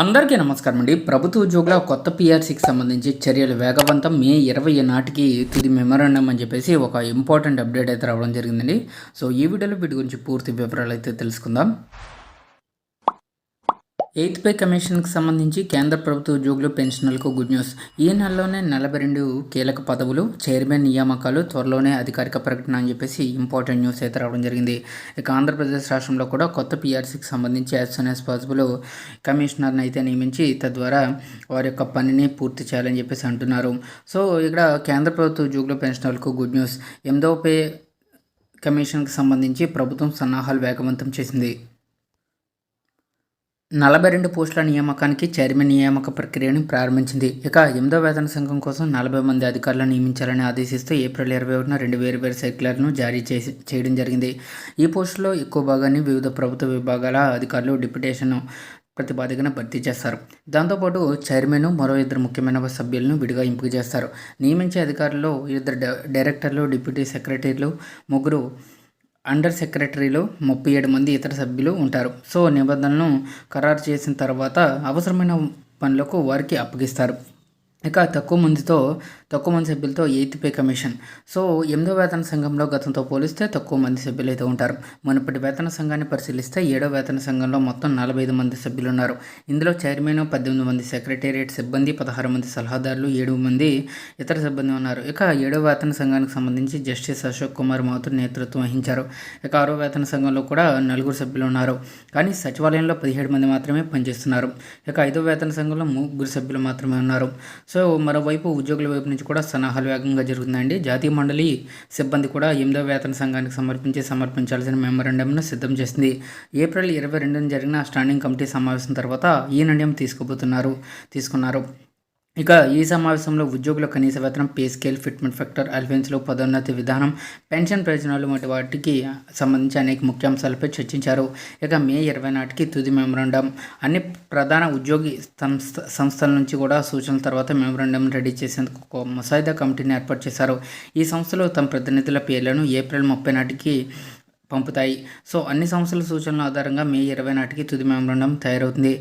అందరికీ నమస్కారం అండి. ప్రభుత్వ ఉద్యోగుల కొత్త పిఆర్సీకి సంబంధించి చర్యలు వేగవంతం మే ఇరవై నాటికి తుది మెమరాండం అని చెప్పేసి ఒక ఇంపార్టెంట్ అప్డేట్ అయితే రావడం జరిగిందండి. సో ఈ వీడియోలో వీటి గురించి పూర్తి వివరాలు అయితే తెలుసుకుందాం. ఎయిత్ పే కమిషన్కి సంబంధించి కేంద్ర ప్రభుత్వ ఉద్యోగులు పెన్షనర్లకు గుడ్ న్యూస్. ఈ నెలలోనే నలభై రెండు కీలక పదవులు చైర్మన్ నియామకాలు త్వరలోనే అధికారిక ప్రకటన అని చెప్పేసి ఇంపార్టెంట్ న్యూస్ అయితే రావడం జరిగింది. ఇక ఆంధ్రప్రదేశ్ రాష్ట్రంలో కూడా కొత్త పిఆర్సీకి సంబంధించి యాజ్ సూన్ యాజ్ పాసిబుల్ కమిషనర్ని అయితే నియమించి తద్వారా వారి యొక్క పనిని పూర్తి చేయాలని చెప్పేసి అంటున్నారు. సో ఇక్కడ కేంద్ర ప్రభుత్వ ఉద్యోగులు పెన్షనర్లకు గుడ్ న్యూస్. ఎనిమిదవ పే కమిషన్కి సంబంధించి ప్రభుత్వం సన్నాహాలు వేగవంతం చేసింది. నలభై రెండు పోస్టుల నియామకానికి చైర్మన్ నియామక ప్రక్రియను ప్రారంభించింది. ఇక ఎనిమిదో వేతన సంఘం కోసం నలభై మంది అధికారులను నియమించాలని ఆదేశిస్తూ ఏప్రిల్ ఇరవై ఒకటిన రెండు వేరు వేరు సర్క్యులర్ను జారీ చేసి చేయడం జరిగింది. ఈ పోస్టులో ఎక్కువ భాగాన్ని వివిధ ప్రభుత్వ విభాగాల అధికారులు డిప్యుటేషన్ ప్రతిపాదికన భర్తీ చేస్తారు. దాంతోపాటు చైర్మన్ మరో ఇద్దరు ముఖ్యమైన సభ్యులను విడిగా ఎంపిక చేస్తారు. నియమించే అధికారుల్లో ఇద్దరు డైరెక్టర్లు డిప్యూటీ సెక్రటరీలు ముగ్గురు అండర్ సెక్రటరీలో ముప్పై ఏడు మంది ఇతర సభ్యులు ఉంటారు. సో నిబంధనలను ఖరారు చేసిన తర్వాత అవసరమైన పనులకు వారికి అప్పగిస్తారు. ఇక తక్కువ మందితో తక్కువ మంది సభ్యులతో ఎయిత్ పే కమిషన్. సో ఎనిమిదో వేతన సంఘంలో గతంతో పోలిస్తే తక్కువ మంది సభ్యులు అయితే ఉంటారు. మునుపటి వేతన సంఘాన్ని పరిశీలిస్తే ఏడో వేతన సంఘంలో మొత్తం నలభై ఐదు మంది సభ్యులు ఉన్నారు ఇందులో చైర్మన్ పద్దెనిమిది మంది సెక్రటేరియట్ సిబ్బంది పదహారు మంది సలహాదారులు ఏడు మంది ఇతర సిబ్బంది ఉన్నారు. ఇక ఏడో వేతన సంఘానికి సంబంధించి జస్టిస్ అశోక్ కుమార్ మాథుర్ నేతృత్వం వహించారు. ఇక ఆరో వేతన సంఘంలో కూడా నలుగురు సభ్యులు ఉన్నారు. కానీ సచివాలయంలో పదిహేడు మంది మాత్రమే పనిచేస్తున్నారు. ఇక ఐదో వేతన సంఘంలో ముగ్గురు సభ్యులు మాత్రమే ఉన్నారు. సో మరోవైపు ఉద్యోగుల వైపు నుంచి కూడా సన్నాహాలు వేగంగా జరుగుతుందండి జాతీయ మండలి సిబ్బంది కూడా ఎనిమిదవ వేతన సంఘానికి సమర్పించి సమర్పించాల్సిన మెమరాండంను సిద్ధం చేసింది. ఏప్రిల్ ఇరవై రెండున జరిగిన స్టాండింగ్ కమిటీ సమావేశం తర్వాత ఈ నిర్ణయం తీసుకోబోతున్నారు తీసుకున్నారు. ఇక ఈ సమావేశంలో ఉద్యోగుల కనీస వేతనం పే స్కేల్ ఫిట్మెంట్ ఫ్యాక్టర్ అలవెన్స్లో పదోన్నతి విధానం పెన్షన్ ప్రయోజనాలు వంటి వాటికి సంబంధించి అనేక ముఖ్యాంశాలపై చర్చించారు. ఇక మే ఇరవై నాటికి తుది మెమరాండం. అన్ని ప్రధాన ఉద్యోగి సంస్థ సంస్థల నుంచి కూడా సూచనల తర్వాత మెమరాండం రెడీ చేసేందుకు ముసాయిదా కమిటీని ఏర్పాటు చేశారు. ఈ సంస్థలు తమ ప్రతినిధుల పేర్లను ఏప్రిల్ ముప్పై నాటికి పంపుతాయి. సో అన్ని సంస్థల సూచనల ఆధారంగా మే ఇరవై నాటికి తుది మెమరాండం తయారవుతుంది.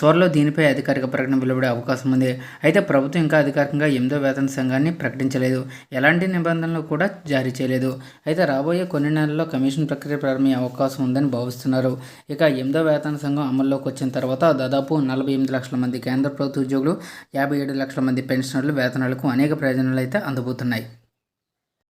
త్వరలో దీనిపై అధికారిక ప్రకటన వెలువడే అవకాశం ఉంది. అయితే ప్రభుత్వం ఇంకా అధికారికంగా ఎనిమిదో వేతన సంఘాన్ని ప్రకటించలేదు. ఎలాంటి నిబంధనలు కూడా జారీ చేయలేదు. అయితే రాబోయే కొన్ని నెలల్లో కమిషన్ ప్రక్రియ ప్రారంభమయ్యే అవకాశం ఉందని భావిస్తున్నారు. ఇక ఎనిమిదో వేతన సంఘం అమల్లోకి వచ్చిన తర్వాత దాదాపు నలభై ఎనిమిది లక్షల మంది కేంద్ర ప్రభుత్వ ఉద్యోగులు యాభై ఏడు లక్షల మంది పెన్షనర్లు వేతనాలకు అనేక ప్రయోజనాలు అయితే అందబోతున్నాయి.